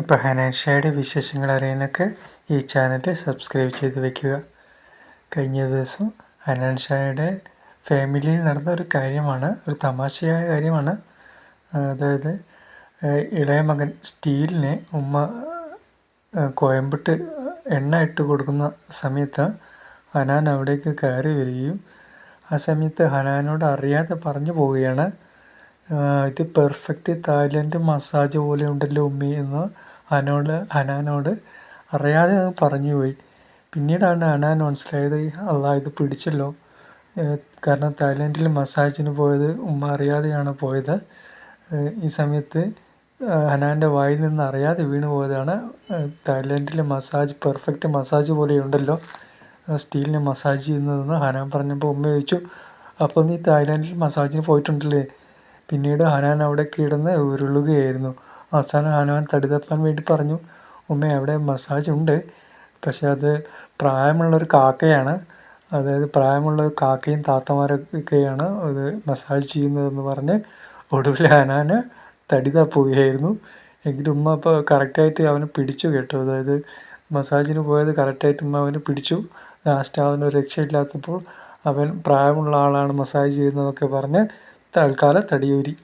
ഇപ്പോൾ ഹനാൻഷയുടെ വിശേഷങ്ങൾ അറിയാനൊക്കെ ഈ ചാനൽ സബ്സ്ക്രൈബ് ചെയ്ത് വെക്കുക കഴിഞ്ഞ ദിവസം ഹനാൻഷായുടെ ഫാമിലിയിൽ നടന്ന ഒരു കാര്യമാണ് ഒരു തമാശയായ കാര്യമാണ്. അതായത് ഇളയ മകൻ സ്റ്റീലിനെ ഉമ്മ കോയമ്പിട്ട് എണ്ണ ഇട്ട് കൊടുക്കുന്ന സമയത്ത് ഹനാൻ അവിടേക്ക് കയറി വരികയും ആ സമയത്ത് ഹനാനോട് അറിയാതെ പറഞ്ഞു പോവുകയാണ്. ഇത് പെർഫെക്റ്റ് തായ്ലൻഡ് മസാജ് പോലെ ഉണ്ടല്ലോ ഉമ്മി എന്ന് അനോട് ഹനാനോട് അറിയാതെ അത് പറഞ്ഞു പോയി. പിന്നീടാണ് ഹനാൻ മനസ്സിലായത് അള്ളാ ഇത് പിടിച്ചല്ലോ. കാരണം തായ്ലൻഡിൽ മസാജിന് പോയത് ഉമ്മ അറിയാതെയാണ് പോയത്. ഈ സമയത്ത് ഹനാന്റെ വായിൽ നിന്ന് അറിയാതെ വീണു പോയതാണ്. തായ്ലൻഡിലെ മസാജ് പെർഫെക്റ്റ് മസാജ് പോലെ ഉണ്ടല്ലോ. സ്റ്റീലിനെ മസാജ് ചെയ്യുന്നതെന്ന് ഹനാൻ പറഞ്ഞപ്പോൾ ഉമ്മ ചോദിച്ചു അപ്പോൾ നീ തായ്ലൻഡിൽ മസാജിന് പോയിട്ടുണ്ടല്ലേ? പിന്നീട് ഹനാൻ അവിടെ കിടന്ന് ഉരുളുകയായിരുന്നു. അവസാനം ഹനാൻ തടിതപ്പാൻ വേണ്ടി പറഞ്ഞു ഉമ്മ അവിടെ മസാജ് ഉണ്ട്. പക്ഷേ അത് പ്രായമുള്ളൊരു കാക്കയാണ്. അതായത് പ്രായമുള്ള കാക്കയും താത്തമാരൊക്കെയാണ് അത് മസാജ് ചെയ്യുന്നതെന്ന് പറഞ്ഞ് ഒടുവിൽ ഹനാൻ തടി തപ്പുകയായിരുന്നു എങ്കിലും ഉമ്മ അപ്പോൾ കറക്റ്റായിട്ട് അവനെ പിടിച്ചു കേട്ടോ. അതായത് മസാജിന് പോയത് കറക്റ്റായിട്ട് ഉമ്മ അവനെ പിടിച്ചു. ലാസ്റ്റ് അവന് രക്ഷയില്ലാത്തപ്പോൾ അവൻ പ്രായമുള്ള ആളാണ് മസാജ് ചെയ്യുന്നതൊക്കെ പറഞ്ഞ് തൽക്കാലം തടിയൂരി.